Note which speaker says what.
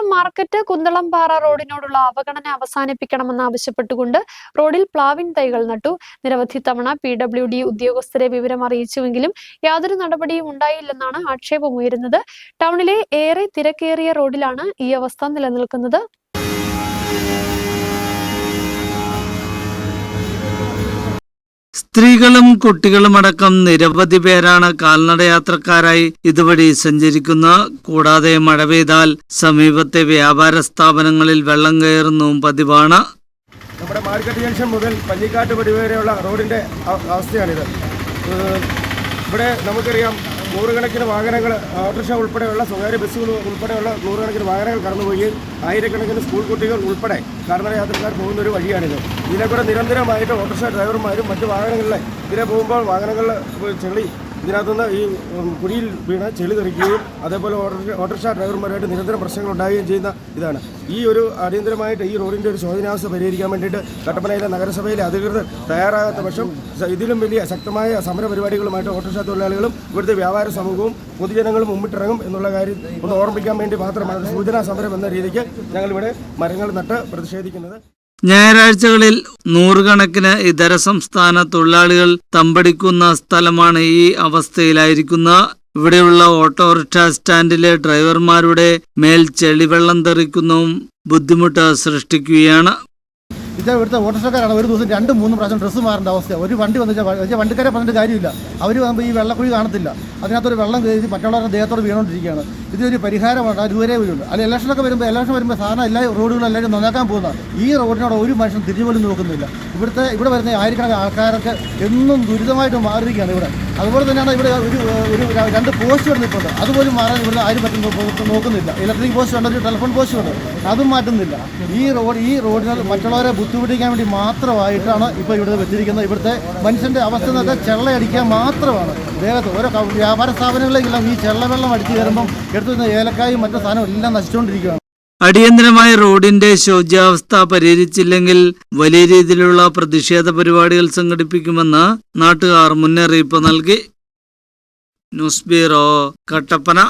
Speaker 1: Kunnamkulam market Kunthalampara റോഡിനോടുള്ള അവഗണന അവസാനിപ്പിക്കണമെന്ന് ആവശ്യപ്പെട്ടുകൊണ്ട് റോഡിൽ പ്ലാവിൻ തൈകൾ നട്ടു. നിരവധി തവണ പി ഡബ്ല്യു ഡി ഉദ്യോഗസ്ഥരെ വിവരം അറിയിച്ചുവെങ്കിലും യാതൊരു നടപടിയും ഉണ്ടായില്ലെന്നാണ് ആക്ഷേപം ഉയരുന്നത്. ടൗണിലെ ഏറെ തിരക്കേറിയ റോഡിലാണ് ഈ അവസ്ഥ നിലനിൽക്കുന്നത്.
Speaker 2: സ്ത്രീകളും കുട്ടികളും അടക്കം നിരവധി പേരാണ് കാൽനടയാത്രക്കാരായി ഇതുവഴി സഞ്ചരിക്കുന്നത്. കൂടാതെ മഴ പെയ്താൽ സമീപത്തെ വ്യാപാര സ്ഥാപനങ്ങളിൽ വെള്ളം കയറുന്നതും പതിവാണ്.
Speaker 3: നമ്മുടെ മാർക്കറ്റ് ജംഗ്ഷൻ മുതൽ പഞ്ഞിക്കാട്ട് പടി വരെയുള്ള അവസ്ഥയാണിത്. ഇവിടെ നമുക്കറിയാം നൂറുകണക്കിന് വാഹനങ്ങൾ ഓട്ടോറിക്ഷ ഉൾപ്പെടെയുള്ള സ്വകാര്യ ബസ്സുകൾ ഉൾപ്പെടെയുള്ള നൂറുകണക്കിന് വാഹനങ്ങൾ കടന്നു പോവുകയും ആയിരക്കണക്കിന് സ്കൂൾ കുട്ടികൾ ഉൾപ്പെടെ കാൽനട യാത്രക്കാർ പോകുന്ന ഒരു വഴിയാണിത്. ഇതിലെ കൂടെ നിരന്തരമായിട്ട് ഓട്ടോറിക്ഷ ഡ്രൈവർമാരും മറ്റ് വാഹനങ്ങളിലെ ഇതിനെ പോകുമ്പോൾ വാഹനങ്ങളിൽ ചെളി ഇതിനകത്തുനിന്ന് ഈ കുഴിയിൽ വീണ് ചെളി തെറിക്കുകയും അതേപോലെ ഓട്ടോ- ഓട്ടോറിക്ഷ ഡ്രൈവർമാരായിട്ട് നിരന്തരം പ്രശ്നങ്ങൾ ഉണ്ടാവുകയും ചെയ്യുന്ന ഇതാണ്. ഈ ഒരു അടിയന്തരമായിട്ട് ഈ റോഡിന്റെ ഒരു ശോചനാവസ്ഥ പരിഹരിക്കാൻ വേണ്ടിയിട്ട് കട്ടപ്പനയിലെ നഗരസഭയിലെ അധികൃതർ തയ്യാറാകാത്ത പക്ഷം ഇതിലും വലിയ ശക്തമായ സമര പരിപാടികളുമായിട്ട് ഓട്ടോറിക്ഷ തൊഴിലാളികളും ഇവിടുത്തെ വ്യാപാര സമൂഹവും പൊതുജനങ്ങളും മുമ്പിട്ടിറങ്ങും എന്നുള്ള കാര്യം ഒന്ന് ഓർമ്മിക്കാൻ വേണ്ടി മാത്രമാണ് സൂചനാ സമരം എന്ന രീതിക്ക് ഞങ്ങളിവിടെ മരങ്ങൾ നട്ട് പ്രതിഷേധിക്കുന്നത്.
Speaker 2: ഞായറാഴ്ചകളിൽ നൂറുകണക്കിന് ഇതര സംസ്ഥാന തൊഴിലാളികൾ തമ്പടിക്കുന്ന സ്ഥലമാണ് ഈ അവസ്ഥയിലായിരിക്കുന്ന. ഇവിടെയുള്ള ഓട്ടോറിക്ഷ സ്റ്റാൻഡിലെ ഡ്രൈവർമാരുടെ മേൽ ചെളിവെള്ളം തെറിക്കുന്നതും ബുദ്ധിമുട്ട് സൃഷ്ടിക്കുകയാണ്.
Speaker 4: ഇത് ഇവിടുത്തെ ഓട്ടോറിക്ഷക്കാരാണ് ഒരു ദിവസം രണ്ട് മൂന്ന് പ്രാവശ്യം ഡ്രസ്സ് മാറേണ്ട അവസ്ഥ ഒരു വണ്ടി വന്നു വെച്ചാൽ വണ്ടിക്കാരെ പറഞ്ഞിട്ട് കാര്യമില്ല. അവർ വന്നപ്പോൾ ഈ വെള്ളക്കുഴി കാണത്തില്ല. അതിനകത്തൊരു വെള്ളം കയറി മറ്റുള്ളവരുടെ ദേഹത്തോട് വീണുകൊണ്ടിരിക്കുകയാണ് ഇതൊരു പരിഹാരമാണ് അതുവരെ വരുള്ളൂ അല്ല ഇലക്ഷനൊക്കെ വരുമ്പോൾ ഇലക്ഷൻ വരുമ്പോൾ സാധാരണ എല്ലാ റോഡുകളും എല്ലാവരും നന്നാക്കാൻ പോകുന്ന ഈ റോഡിനോട് ഒരു മനുഷ്യൻ തിരിഞ്ഞു പോലും നോക്കുന്നില്ല. ഇവിടുത്തെ ഇവിടെ വരുന്ന ആയിരക്കണക്കിന് ആൾക്കാരൊക്കെ എന്നും ദുരിതമായിട്ട് മാറിയിരിക്കുകയാണ് ഇവിടെ. അതുപോലെ തന്നെയാണ് ഇവിടെ ഒരു ഒരു രണ്ട് പോസ്റ്റ് വന്നിട്ടുണ്ട് അതുപോലും മാറാൻ ഇവിടെ ആരും പറ്റും നോക്കുന്നില്ല. ഇലക്ട്രിക് പോസ്റ്റ് ഉണ്ട് ഒരു ടെലിഫോൺ പോസ്റ്റ് ഉണ്ട്. അതും മാറ്റുന്നില്ല. ഈ റോഡ് ഈ റോഡിനോട് മറ്റുള്ളവരെ ബുദ്ധിമുട്ടിക്കാൻ വേണ്ടി മാത്രമായിട്ടാണ് ഇപ്പോൾ ഇവിടെ വെച്ചിരിക്കുന്നത്. ഇവിടുത്തെ മനുഷ്യന്റെ അവസ്ഥ എന്ന് വെച്ചാൽ ചെള്ളയടിക്കാൻ മാത്രമാണ്. ദേഹത്ത് ഓരോ വ്യാപാര സ്ഥാപനങ്ങളിലെങ്കിലും ഈ ചെള്ളവെള്ളം അടിച്ചു കയറുമ്പം എടുത്തു വരുന്ന ഏലക്കായും മറ്റു സാധനവും എല്ലാം നശിച്ചുകൊണ്ടിരിക്കുകയാണ്.
Speaker 2: അടിയന്തരമായ റോഡിന്റെ ശോച്യാവസ്ഥ പരിഹരിച്ചില്ലെങ്കിൽ വലിയ രീതിയിലുള്ള പ്രതിഷേധ പരിപാടികൾ സംഘടിപ്പിക്കുമെന്ന് നാട്ടുകാർ മുന്നറിയിപ്പ് നൽകി. News bureau Kattappana.